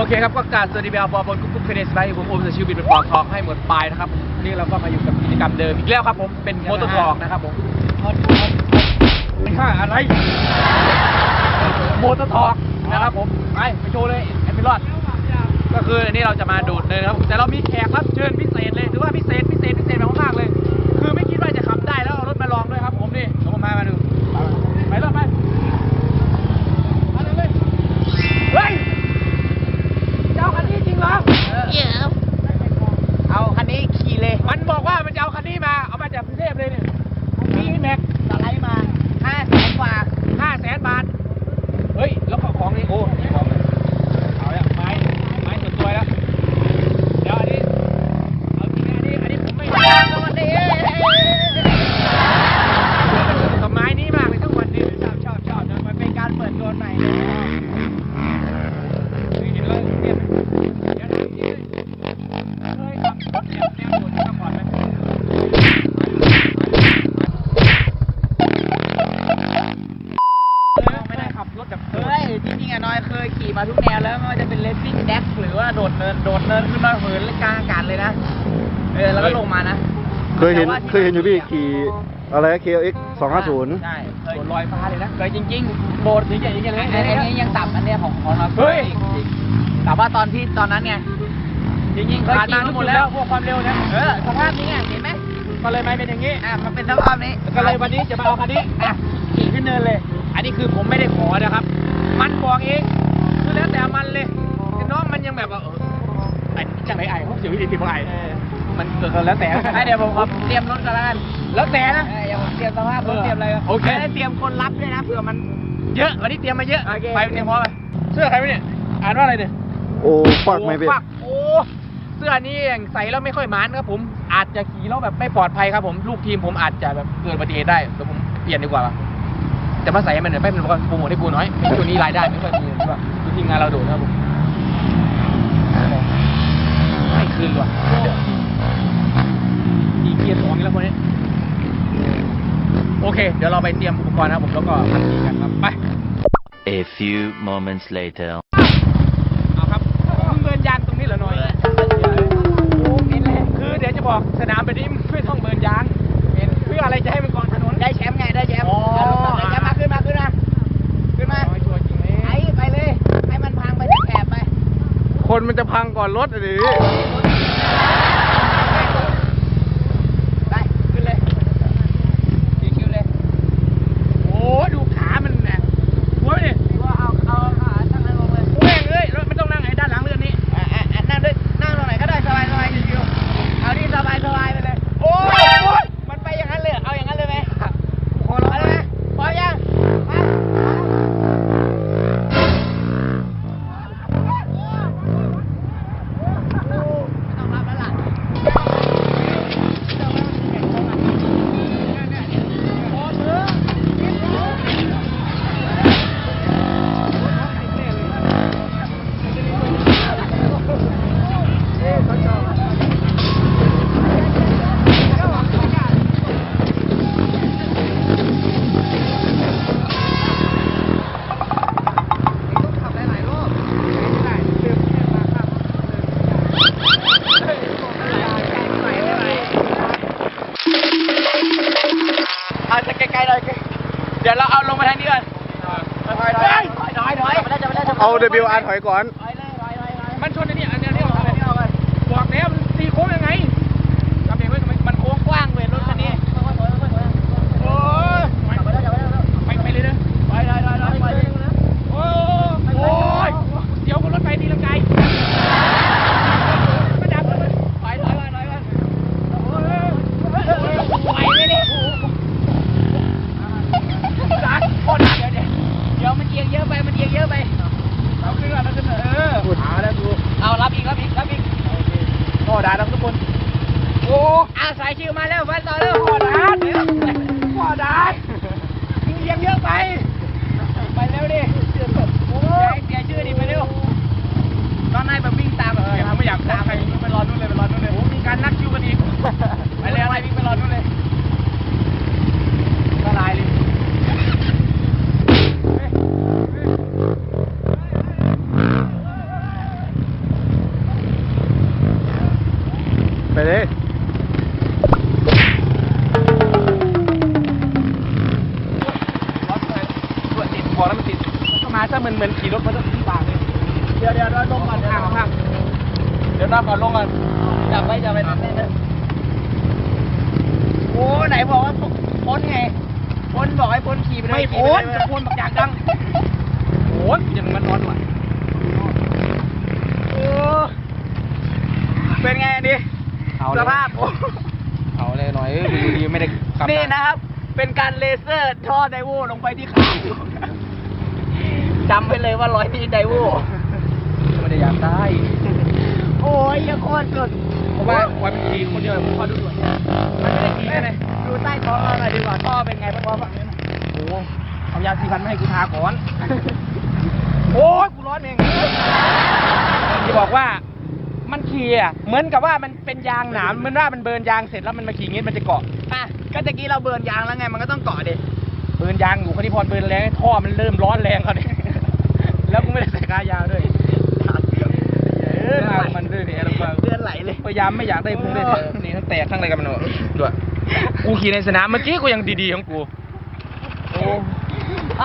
โอเคครับก็กรารสวัสดีเบลบอลบนกุ๊กกุ๊กเคเดสไบผมโอมจะชิวบินเป็นปลอกทองให้หมดปลายนะครับวันนี่เราก็มาอยู่กับกิจกรรมเดิมอีกแล้วครับผมเป็นโมโตทอกนะครับผมไม่ค่าอะไรโมโตทอกนะครับผมไปไปโชว์เลยแอดมิรอดก็คืออันนี้เราจะมาดูดเนินครับผมแต่เรามีแขกรับเชิญพิเศษเลยถือว่าพิเศษพิเศษพิเศษมากๆเลย เคยเห็นแต่ว่าเคยเห็นอยู่พี่ขี่อะไร KLX 250 ใช่เคยโดดลอยฟ้าเลยนะเคยจริงๆโดดอย่างเงี้ยอย่างเงี้ยเลยอันนี้อันนี้ยังต่ำอันเนี้ยของของเราเฮ้ย แต่ว่าตอนที่ตอนนั้นไงจริงๆเคยผ่านขี่มามาทั้งหหมมดดแล้แล้ววพวกความเร็วนะเออสภาพนี้ไงเห็นไหมก็เลยไม่เป็นอย่างนี้ อะมันเป็นสภาพนี้ก็เลยวันนี้จะมาเอาคันนี้อะขี่ขึ้นเนินเลย อันนี้คือผมไม่ได้ขอนะครับ มันบอกเองคือแล้วแต่มันเลยแต่น้องมันยังแบบว่าเออไอ้จังไรไอ้เขาเสียวิธีที่บอกไอ้ มันเกิดกันแล้วแต่ให้เดี๋ยวผมขอเตรียมรถกันแล้วกันแล้วแต่นะเอออย่าผมเตรียมสภาพรถเออเตรียมอะไรกันโอเคแล้วเตรียมคนรับด้วยนะเผื่อมันเยอะวันนี้เตรียมมาเยอะโอเคไปเตรียมพร้อมไปเสื้อใครวะเนี่ยอ่านว่าอะไรเนี่ยโอ้ฟักไหมพี่โอ้ฟักโอ้เสื้อนี้อย่างใส่แล้วไม่ค่อยหมานครับผมอาจจะขี่แล้วแบบไม่ปลอดภัยครับผมลูกทีมผมอาจจะแบบเกิดอุบัติเหตุได้เดี๋ยวผมเปลี่ยนดีกว่าว่ะแต่มาใส่ให้มันหน่อยไปมันบอกว่าโปรโมทให้กูน้อยไอ้ตัวนี้รายได้ไม่ค่อยมีใช่ป่ะดูทีมงานเราโดดนะครับผมไม่คืนว่ะอีเกียร์สองอีกแล้วคนนี้โอ เคเดี๋ยวเราไปเตรียมอุปกรณ์นะครับผมแล้วก็ทำทีกันครับไป A few moments later. เอาครับมึงเบิร์นยางตรงนี้เหรอหน่อยนี่แหละคือเดี๋ยวจะบอกสนามแบบนี้ไม่ต้องเบิร์นยางเป็นเพื่ออะไรจะให้มันกองถนน ได้แชมป์ไงได้แชมป์อ๋อ ได้แชมป์มาขึ้นมาขึ้นมาขึ้นมาน้อยชัวร์จริงเลยไอ้ไปเลย ให้มันพังไปแถบไป คนมันจะพังก่อนรถอะดิไดี๋ยวเราเอาลงมาทางนี้ก่อนถอยๆถอยๆถอยๆถอยๆถอยๆถอยๆเอา WR ถอยก่อนถอยเลยถอยๆถอยๆมันชนอันนี้อันนี้อันนี้ออกอันนี้ออกเลยบอกแล้วมันตีโค้งยังไงจำเองไว้ทำไมมันโค้งกว้างเว้ยรถคันนี้ โอ้ยไปไปเลยนะโอ้โอ้ยเดี๋ยวกับรถไฟดีละไกลไม่ดับเลยไปถอยไปถอยไปไหวไหมเนี่ยดันโคตรดันเดี๋ยวเดี๋ยว เดี๋ยวมันเอียงเยอะไป มันเอียงเยอะไป เอาขึ้นก่อนเอาขึ้นก่อนเออหาแล้วดู เอารับ มันเหมือนขี่รถมาสักที่บางเลยเดี๋ยวเดี๋ยวเราลงก่อนข้างข้างเดี๋ยว นั่งก่อนลงก่อนจับไว้จับไว้นั่นนั่นโอ้ไหนบอกว่าพ้นไงพ้นบอกให้พ้นขี่ไปเลยไม่ขี่โอนปเลยจะโอนบักอย่างดังโอนยังมันร้อนว่ะโอ้เป็นไงอันนี้เอาเลยสภาพโอ้เอาเลยหน่อยเออดูดีไม่ได้ขับนี่นะครับ เป็นการเลเซอร์ท่อไดโวลงไปที่ขาจำไปเลยว่าร้อยที่ไดโวไม่ได้อยากได้ โอ้ยยังโคตรสุดเพราะว่าวันมันขี่คนเดียวผมขอดูหน่อยมันไม่ได้ขี่แค่ไหนดูใต้ท้องเราหน่อยดีกว่าท่อเป็นไงบ้างวะโอ้โหเอายาสีฟันมาให้กูทาก่อน โอ้ยกูร้อนเองจะบอกว่ามันขี่อะเหมือนกับว่ามันเป็นยางหนามเหมือนว่ามันเบิร์นยางเสร็จแล้วมันมาขี่อย่างงี้มันจะเกาะอะก็ตะกี้เราเบิร์นยางแล้วไงมันก็ต้องเกาะดิเบิร์นยางอยู่คนที่พรเบิร์นแรงท่อมันเริ่มร้อนแรงเขาเนี่ยแล้วกูไม่ได้ใส่กายาวด้วยเออมามันด้วยเนี่ยแล้วก็ เลือดไหลเล ยพยายามไม่อยากได้พุงด้วยเถอะนี่ทั้งแตกทั้งอะไรกันมันหมดด้วยกูขี่ในสนามเมื่อกี้กูยังดีๆของกูโอ้เอ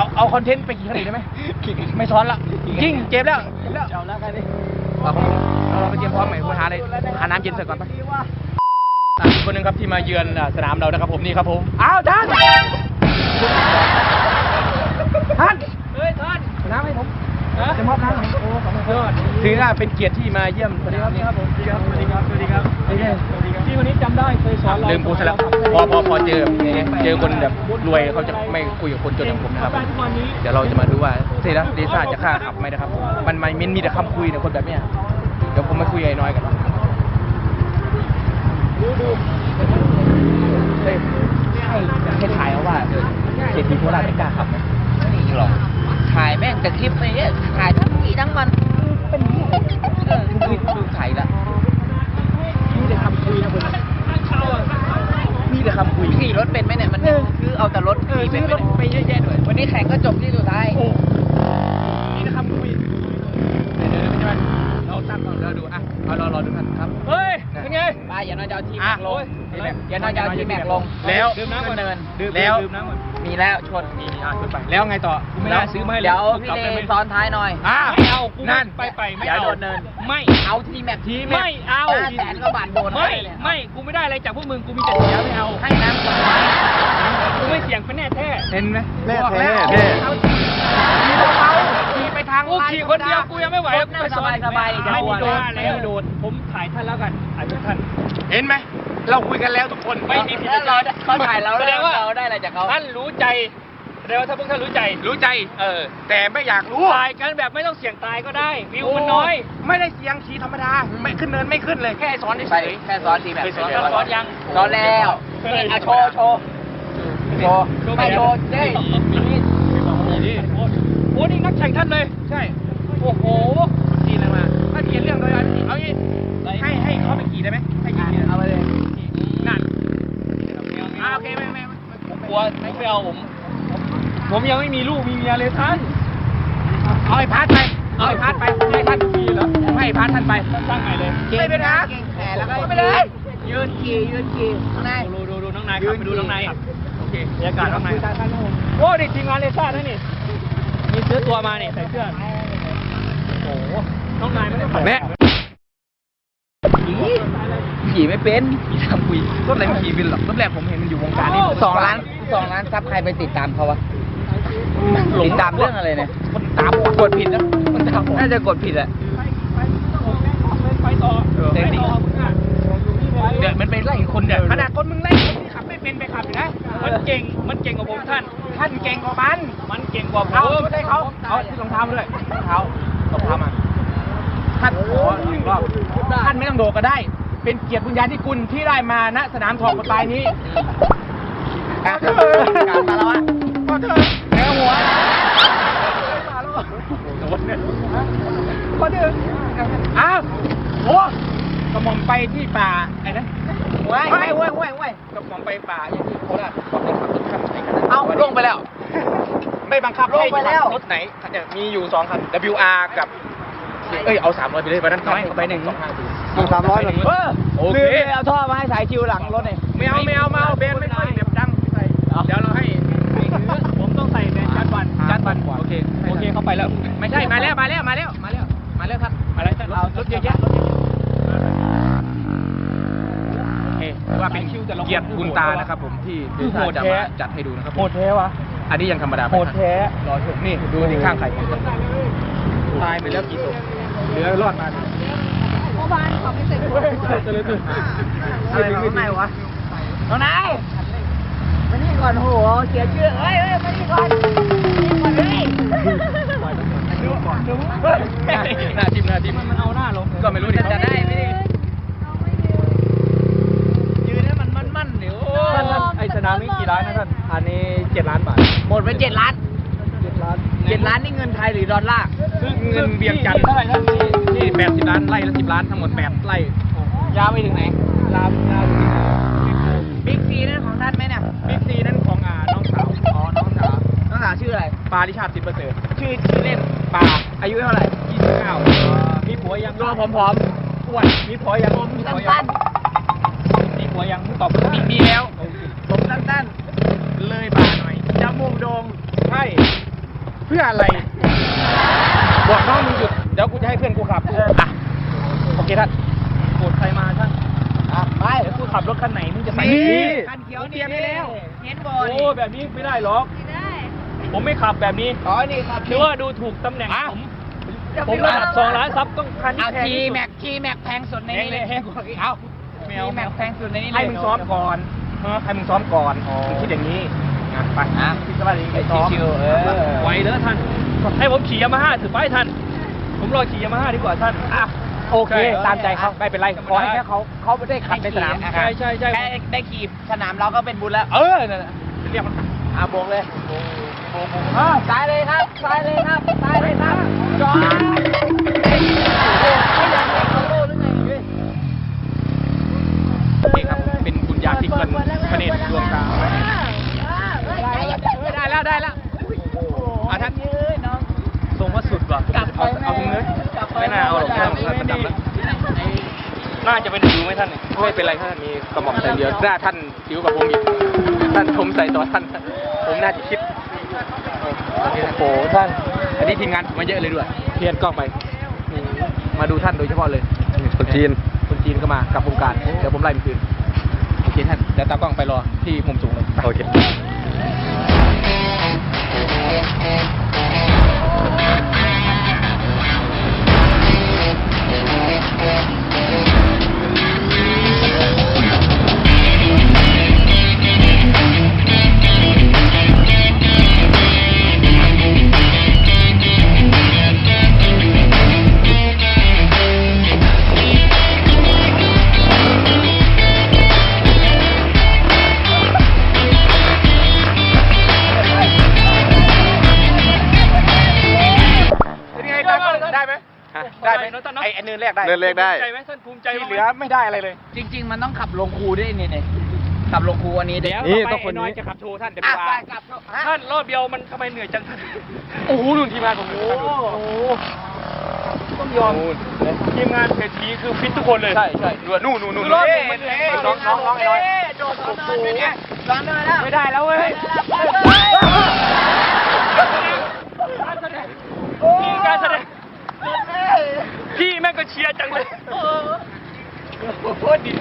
าเอาคอนเทนต์ไปขี่ข้างในได้ไหมไม่ซ้อนละยิ่งเจ็บแล้วเจ็บแล้วเอาแล้วกันดิเอาของเราเราไปเตรียมพร้อมใหม่คุณหาอะไรหาน้ำเย็นใส่ก่อนปะอะอีกคนหนึ่งครับที่มาเยือนอะสนามเรานะครับผมนี่ครับผมอ้าวท่านท่านเฮ้ยท่านน้ำให้ผม จะมอบน้ำให้ผมโอ้ขอบคุณครับถือว่าเป็นเกียรติที่มาเยี่ยมสวัสดีครับนี่ครับผมสวัสดีครับสวัสดีครับสวัสดีครับสวัสดีครับพี่คนนี้จำได้เคยสอนเราลืมกูซะแล้วพอพอพอเจอแบบนี้เจอคนแบบรวยเขาจะไม่คุยกับคนจนอย่างผมนะครับ เดี๋ยวเราจะมาดูว่าเซรัสเดซ่าจะฆ่าขับไหมนะครับ มันมันมันมีแต่คำคุยแต่คนแบบเนี้ยเดี๋ยวผมมาคุยกับไอ้น้อยกันดูดูเฮ้ยให้ให้ถ่ายเอาว่าเออเศรษฐีโคราชไม่กล้าขับไหมนี่หรอ ถ่ายแม่งแต่คลิปไปเนี่ยถ่ายทั้งวี่ทั้งวันเป็นเหี้ยเออดูดูถ่ายละมีแต่คำคุยนะคนมีแต่คำคุยขี่รถเป็นไหมเนี่ยมันคือเอาแต่รถเออขี่ซื้อรถไปเยอะแยะด้วยวันนี้แข่งก็จบที่สุดท้ายโอ้มีแต่คำคุยเดี๋ยวเดี๋ยวเดี๋ยวใช่ไหมเราตั้งก่อนเราดูอะเอารอรอดูกันครับเฮ้ยเป็นไงไปอย่าน้อยจะเอาทีแม็อะกลงทีแม็กอย่าน้อยจะเอาทีแม็กลงแล้วดื่มน้ำก่อนเนินแล้วมี แล้วชนนี่อะขึ้นไปแล้วไงต่อกูไม่ได้ซื้อมาให้เลยเดี๋ยวพี่เลซ้อนท้ายหน่อยอะไม่เอากูนั่นไปไปไม่เดี๋ยวเอาโดนเนินไม่เอาทีแม็กทีไม่เอาห้าแสนก็บาทโดนไม่เลยไม่กูไม่ได้อะไรจากพวกมึงกูมีแต่เสียไม่เอาให้น้ำก่อนกูไม่เสี่ยงเป็นแน่แท้เห็นไหมแน่บอกแท้ล้วแน่เอาขี่เบาๆขี่ไปทางกูขี่คนเดียวกูยังไม่ไหวรถนั่งสบายสบายๆจะไม่กลัมีวโดนนะแล้วโดนผมถ่ายท่านแล้วกันถ่ายทุกท่านเห็นไหม เราคุยกันแล้วทุกคนไม่มีผิดแล้วเราได้เขาถ่ายเราแสแล้ดวงว่าเราได้อะไรจากเขาท่านรู้ใจแสดงว่าถ้าพวกท่านรู้ใจ รู้ใจ เออ แต่ไม่อยากรู้ถ่ายกันแบบไม่ต้องเสี่ยงตายก็ได้ วิวมันน้อย ไม่ได้เสียงขี่ธรรมดา ไม่ขึ้นเนินไม่ขึ้นเลย แค่สอนไปเฉยแค่ซ้อนทีแม็กเคยซ้อนซ้อนยังซ้อนแล้วนี่อะโชว์โชว์โชว์ไม่โชว์เด้ยโอ้นี่นักแข่งท่านเลยๆใช่ โอ้โหขี่อะไรมาถ้าเขียนเรื่องโดยเอางี้ให้ให้เขาไปขี่ได้ไหมให้ขี่เอาไปเลยนั่นอ่าโอเค ไม่ไม่ไม่ผมกลัวไม่เอาผม ผมยังไม่มีลูกมีเมียเลยท่าน เอาไอ้พัดไป เอาไอ้พัดไป ให้พัดขี่เหรอให้พัดท่านไปตั้งใหม่เลยไม่เป็นไรเก่งแขนแล้วก็ไม่เป็นไรยืนขี่ยืนขี่ข้างในดูดูดูน้องนายครับไปดูน้องนายครับโอเคบรรยากาศข้างในโอ้ดิทีมงานเลซ่าด้วยนี่ มีเสื้อตัวมาเนี่ยใส่เสื้อ โอ้โหน้องนายไม่ได้ใส่แม่ ขี่ไม่เป็นขี่ทำคุยรถอะไรมันขี่บินหรอกรถแรกผมเห็นมันอยู่วงการนี้สองล้านสองล้านซับใครไปติดตามเขาวะติดตามเรื่องอะไรเนี่ยคนตามกดผิดนะคนตามผมน่าจะกดผิดแหละไปต่อเด็กไปดีต่อเดี๋ยวมันไปไล่คนเดี๋ยวขนาดคนมึงไล่คนที่ขับไม่เป็นไปขับอยู่นะมันเก่งมันเก่งกว่าผมท่าน ท่านเก่งกว่ามัน มันเก่งกว่าผมเอาไม่ได้เขาเอาที่รองเท้ามาด้วยรองเท้ารองเท้ามาท่านขอหนึ่งรอบท่านไม่ต้องโดดก็ได้ เป็นเกียรติบุญญาธิคุณที่ได้มาณสนามทองกระต่ายนี้กลับกลับมาแล้ววะก็เถอะแนวหัวก็เถอะอ้าวโอ้กระหม่อมไปที่ป่าไอ้นะเว้ยเว้ยเว้ยเว้ยเว้ยกระหม่อมไปป่าอย่างที่โคราชบอกเลยขับรถคันไหนกันนะเอาลงไปแล้ว ไม่บังคับลงไปแล้วให้ขับรถไหนเนี่ยมีอยู่สองคัน WR กับ เอ้ยเอาสามร้อยไปเลยวันนั้นน้อยไปหนึ่งสองห้า หองสามร้อยเออโอเคเอาท่อมาให้สายชิวหลังรถเนี่ยไม่เอาไม่เอาไม่เอาเบนไม่ค่อยเดือบดังใส่เดี๋ยวเราให้ผมต้องใส่เบนจัดวันจัดวันโอเคโอเคเข้าไปแล้ว ไม่ใช่มาแล้วมาแล้วมาแล้วมาแล้วมาแล้วครับมาแล้วรรถเยอะแยะโอเคว่าเป็นชิวแต่เกียรติคุณตานะครับผมที่ที่ท่าจะมาจัดให้ดูนะครับโหดแท้วะอันนี้ยังธรรมดาไปโหดแท้รอชมนี่ดูที่ข้างไข่ตายไปแล้วกี่ศพเหลือรอดมาเมื่าน อะไรของนายวะน้องนายมานี่ก่อนโหเขียนชื่อเอ้ยเอ้ยมานี่ก่อนมานี่ก่อนเฮ้ยหน้าทิมหน้าทิมมันเอาหน้าลงก็ไม่รู้ดิจะได้ไหมดิยืนให้มันมั่นๆเดี๋ยวไอสนามนี้กี่ล้านนะท่าน อันนี้เจ็ดล้านบาท หมดไปเจ็ดล้านเจ็ดล้านเจ็ดล้านนี่เงินไทยหรือดอลลาร์ซึ่งเงินเวียงจันทร์เท่าไหร่ท่าน แปดสิบล้านไร่ละสิบล้านทั้งหมดแปดไร่ยาวไปถึงไหนลามยาวถึงบิ๊กซีนั่นของท่านไหมเนี่ยบิ๊กซีนั่นของอ่าน้องสาวอ๋อน้องสาวน้องสาวชื่ออะไรปาริชาติสิบเปอร์เซ็นต์ชื่อชื่อเล่นปาอายุเท่าไหร่ยี่สิบเก้ามีผัวยังตัวผอมอ้วนมีผัวยังผมมีสั้ผัวยังนมีผัวยังมึงตอบมีมีแล้วๆผมสั้นเลยบ่าหน่อยๆจมูกโด่งใช่เพื่ออะไรบอกน้องมึงหยุดเดี๋ยวกูจะให้เพื่อนกูขับอะโอเคท่านโกรธใครมาท่านอะไปเดี๋ยวกูขับรถคันไหนมึงจะใส่นี่นี่คันเขียวนี่ได้แล้วเห็นบอโอ้นี่แบบนี้ไม่ได้หรอกไม่ได้ผมไม่ขับแบบนี้อ๋อนี่ครับหรือว่าดูถูกตำแหน่งผมผมระดับสองล้านซับต้องคันที่เอาแพงทีที่สุดแม็กทีแม็กแพงสุดในนี้เลยแพงกว่าอีกเอาไม่ทีเอาแม็กแพงสุดในนี้เลยให้มึงซ้อมก่อนให้มึงซ้อมก่อนมึงคิดอย่างนี้อะไปอะพี่สวัสดีไปซ้อมชิวๆเออไหวเด้อท่านให้ผมขี่ยามาฮ่าถือไปท่าน ผมรอขี่ยามาฮ่าดีกว่าท่าน อะโอเคตามใจเขาไม่เป็นไรขอให้แค่เขาเขาไม่ได้ขับในสนามให้ขี่ใช่ใช่ใช่ แค่ได้ขี่สนามเราก็เป็นบุญแล้ว เออนั่นแหละเรียกมัน อะโบกเลยอะซ้ายเลยครับซ้ายเลยครับซ้ายเลย ว่าสุดว่ะกลับไปเอาเอาตรงนี้กลับปไม่น่าเอาหรอกท่านท่านประจำแล้วน่าจะเป็นผิวไหมท่านเนี่ยไม่เป็นไรท่านมีกระหม่อมแต่เดียวหน้าท่านผิวกับผมอีกท่านชมใส่ตัวท่าน ผมน่าจะคิดโอเคโอ้โหท่าน อันนี้ทีมงานผมมาเยอะเลยด้วย เพียนกล้องไปนี่มาดูท่านโดยเฉพาะเลย คนจีน คนจีนก็มากับวงการ เดี๋ยวผมไล่มันคืน โอเคท่าน เดี๋ยวตากล้องไปรอที่มุมสูงเลย โอเค ไหมไอ้ไอ้เนินแรกได้เนินแรกได้ ภูมิใจไหมท่านภูมิใจที่ไหมเหลือไม่ได้อะไรเลยจริง ๆ มันต้องขับลงครูด้วยนี่เนี่ยขับลงครูอันนี้เดี๋ยวนี่ต่อไปต้องคนไอ้น้อยนี้จะขับโชว์ท่านเดี๋ยวอะไปไปวางกลับฮะท่านรอบเดียวมันทำไมเหนื่อยจังท่านโอ้โหนุ่นทีมงานผมโอ้โหต้องยอมทีมงานเศรษฐีคือฟิตทุกคนเลยใช่ใช่นู่นนู่นนู่นคือรอบหนึ่งมันเหนื่อยน้องน้องน้องไอ้น้อยโดดสอนเนินไปเนี่ยสอนเนินแล้วไม่ได้แล้วเว้ยนี่การแสดง พี่แม่งก็เชียร์จังเลยโคตรดี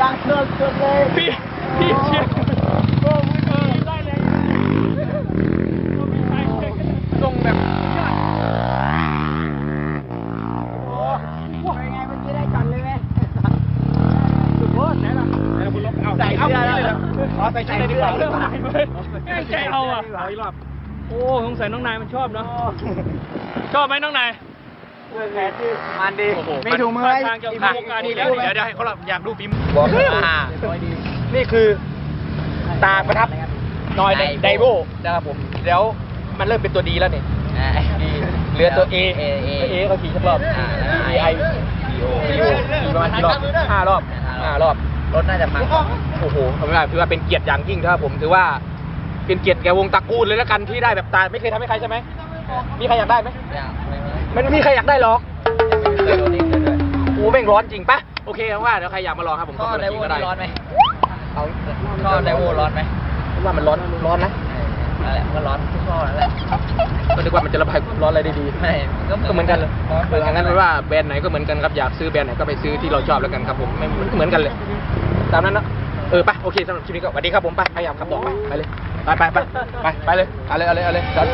ยังเกินเกินเลยพี่พี่เชียร์โอ้มือเออได้เลยส่งแบบเป็นไงเมื่อกี้ได้จันเลยไหมสุดโคตรไหนล่ะไหนล่ะคุณลบเอาใส่เสื้อแล้วเลยอ๋อใส่ชุดเลยดีกว่าเรื่องอะไรเลยไม่ใจเอาอะ โอ้ สงสัยน้องนายมันชอบเนาะ ชอบไหมน้องนายมันดีโอ้โหมีถุงมือไหมทางเกี่ยวกับอะวงการนี้เดี๋แล้ยววเดี๋ยวเดี๋ยวให้เขาอยากดูปีมบอกอ่านี่คือตาประทับนอยไดโวนะครับผมเดี๋ยวมันเริ่มเป็นตัวดีแล้วนี่ดีเหลือตัว A เอเอเอเขาขี่สักรอบอ่า A I B O B O ขี่ประมาณกี่รอบห้ารอบห้ารอบรถน่าจะพังโอ้โหทำไม่ได้ถือว่าเป็นเกียรติอย่างยิ่งนะครับผมถือว่าเป็นเกียรติแก่วงตระกูลเลยแล้วกันที่ได้แบบตาไม่เคยทำให้ใครใช่ไหม มีใครอยากได้ไหมอย่างไม่ไม่มันไม่มีใครอยากได้หรอกเคยโดนนี่เคยด้วยโอ้แม่งร้อนจริงปะโอเคครับว่าเดี๋ยวใครอยากมาลองครับผมท่อก็ไดโวก็นี่ร้อนไหมเอาท่อไดโวร้อนไหมว่ามันร้อนร้อนนะนั่นแหละมันก็ร้อนทุกท่อนั่นแหละก็นึกว่ามันจะระบายความร้อนอะไรได้ดีไม่ก็เหมือนกันเลยเอองั้นไม่ว่าแบรนด์ไหนก็เหมือนกันครับอยากซื้อแบรนด์ไหนก็ไปซื้อที่เราชอบแล้วกันครับผมไม่เหมือนกันเลย ตามนั้นนะเออไปโอเคสำหรับคลิปนี้ก็สวัสดีครับผมไปพยายามขับต่อไปไปเลยไปไปไปไปไปเลยเอาเลยเอาเลยเอาเลยจอด